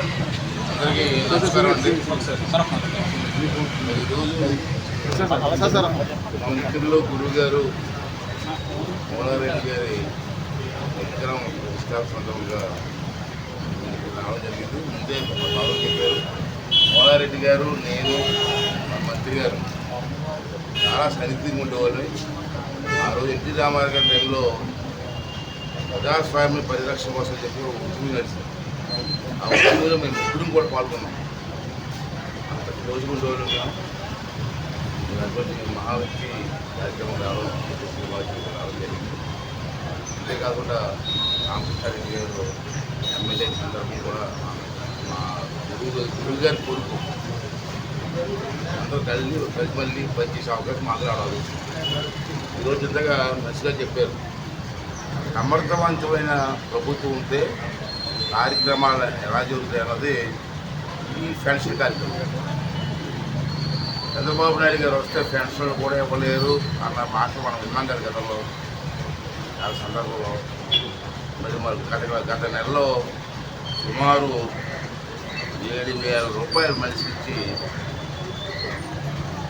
అందరికీ నమస్కారం అండి. ఈరోజు మా గురువు గారు మోనారెడ్డి గారి విగ్రహం ప్రతిష్టాపనంగా రావడం జరిగింది. ముందే బాబు చెప్పారు. మోనారెడ్డి గారు నేను మా మంత్రి గారు చాలా సన్నిహితంగా ఉండేవాళ్ళు. ఆ రోజు ఎన్టీ రామారావు గారి టైంలో ప్రజాస్వామ్య పరిరక్షణ కోసం చెప్పి ఉద్యమం నడిచింది. ఆ ఉద్యమంలో మేము ఇప్పుడు కూడా పాల్గొన్నాం అంత రోజు ఉండేవాళ్ళు మేము కార్యక్రమం రావడం రావడం జరిగింది అంతేకాకుండా రామకృష్ణారెడ్డి గారు ఎమ్మెల్యే సందర్భం కూడా మా గురువు గురువు గారి కొడుకు అందరూ కలిసి కలిసి మళ్ళీ పనిచేసే అవకాశం మాకు రావాలి ఈరోజు ఇంతగా మంచిగా చెప్పారు. సమర్థవంతమైన ప్రభుత్వం ఉంటే కార్యక్రమాలు ఎలా జరుగుతాయి అన్నది ఈ పెన్షన్ కార్యక్రమం. చంద్రబాబు నాయుడు గారు వస్తే పెన్షన్లు కూడా ఇవ్వలేరు అన్న మాట మనం విన్నాం కదా గతంలో. ఆ సందర్భంలో మరి మరి గత గత నెలలో సుమారు ఏడు వేల రూపాయలు మనిషికి ఇచ్చి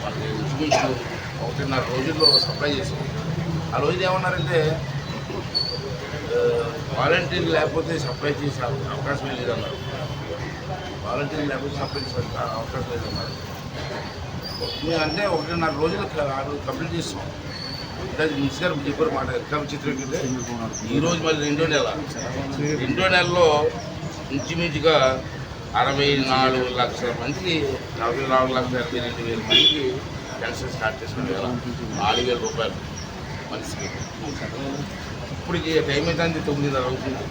మనకి ఇంచుమించు ఒకటిన్నర రోజుల్లో సప్లై చేసాం ఆ రోజు ఏమన్నారంటే వాలంటీర్ లేకపోతే సప్లై చేసే అవకాశమే లేదన్నారు. వాలంటీర్ లేకపోతే సప్లై చేసే అవకాశం లేదన్నారు. మేము అంటే ఒకటిన్నర రోజులు కంప్లీట్ చేస్తాం. మిస్ గారు చెప్పారు మాట ఎక్కడ విచిత్రం ఈరోజు మళ్ళీ రెండో నెల. రెండో నెలలో ఇంచుమించుగా అరవై నాలుగు లక్షల మందికి నలభై నాలుగు లక్షల ఎనభై రెండు వేల మందికి పెన్షన్ స్టార్ట్ చేసుకుంటే నాలుగు వేల రూపాయలు మనిషికి. ఇప్పుడు టైం అయితే తొమ్మిదిన్నర అవుతుంది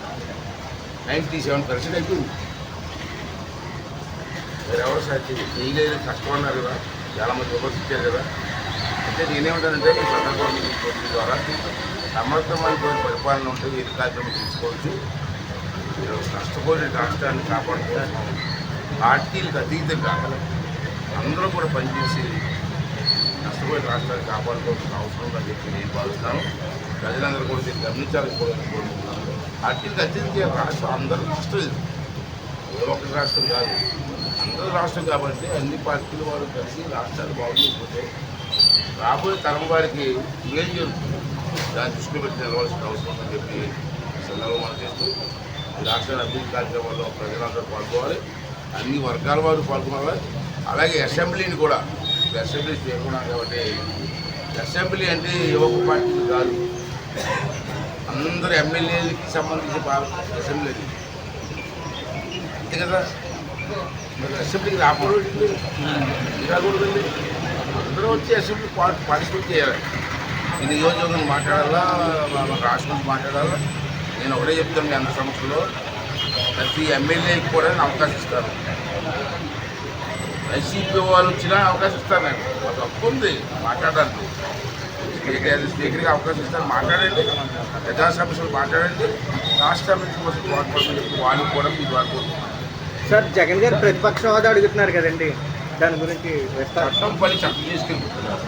నైంటీ సెవెన్ పర్సెంట్ అయిపోయింది. మీరు ఎవరు సాధ్యం చేయలేదు కష్టమన్నారు కదా. చాలామంది విమర్శించారు కదా. అంటే నేనేమంటానంటే ఈ సందర్భం ద్వారా సమర్థమైన పరిపాలన ఉంటే ఈ కార్యక్రమం తీసుకోవచ్చు. మీరు కష్టపోయిన రాష్ట్రాన్ని కాపాడుకోవచ్చు. పార్టీలకు అతీతంగా అందరూ కూడా పనిచేసి నష్టపోయిన రాష్ట్రాన్ని కాపాడుకోవాల్సిన అవసరం ఉందని చెప్పి నేను భావిస్తాను. ప్రజలందరూ కూడా దీన్ని గమనించాలని కూడా కోరుకుంటున్నాను రాష్ట్రం అందరూ రాష్ట్రం ఇది. ఒక రాష్ట్రం కాదు. అందరూ రాష్ట్రం కాబట్టి అన్ని పార్టీలు వారు కలిసి రాష్ట్రాలు బాగుండకపోతే రాబోయే తరం వారికి ఏం జరుగుతుంది. దాన్ని దృష్టిలో పెట్టి నిలవాల్సిన అవసరం ఉందని చెప్పి సందర్భం మనం చేస్తూ ఈ అభివృద్ధి కార్యక్రమాల్లో ప్రజలందరూ పాల్గొవాలి అన్ని వర్గాల వారు పాల్గొనాలి. అలాగే అసెంబ్లీని కూడా. అసెంబ్లీ చేయకుండా కాబట్టి అసెంబ్లీ అంటే ఏ పార్టీ కాదు. అందరు ఎమ్మెల్యేలకి సంబంధించి అసెంబ్లీ అది. అంతే కదా? మరి అసెంబ్లీకి రాకూడదు రాకూడదండి అందరూ వచ్చి అసెంబ్లీ పార్ట్ పార్టిసిపేట్ చేయాలి. ఈ నియోజకవర్గం మాట్లాడాలా? రాష్ట్రం మాట్లాడాలా? నేను ఒకటే చెప్తాను మీ అందరి సమస్యలో ప్రతి ఎమ్మెల్యేకి కూడా నేను అవకాశం ఇస్తాను. వైసీపీ వాళ్ళు వచ్చినా అవకాశం ఇస్తాను నేను. మాకు హక్కు ఉంది మాట్లాడడానికి. స్పీకర్కి అవకాశం ఇస్తాను మాట్లాడండి. ప్రజా సమస్యలు మాట్లాడండి. రాష్ట్ర కోసం చెప్పి వాళ్ళు కూడా మీ కోరుకుంటున్నాను. సార్ జగన్ గారు ప్రతిపక్ష హోదా అడుగుతున్నారు కదండి. దాని గురించి చట్టం పని చట్టం తీసుకెళ్ళిపోతున్నారు.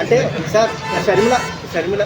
అంటే సార్ షర్మిల షర్మిల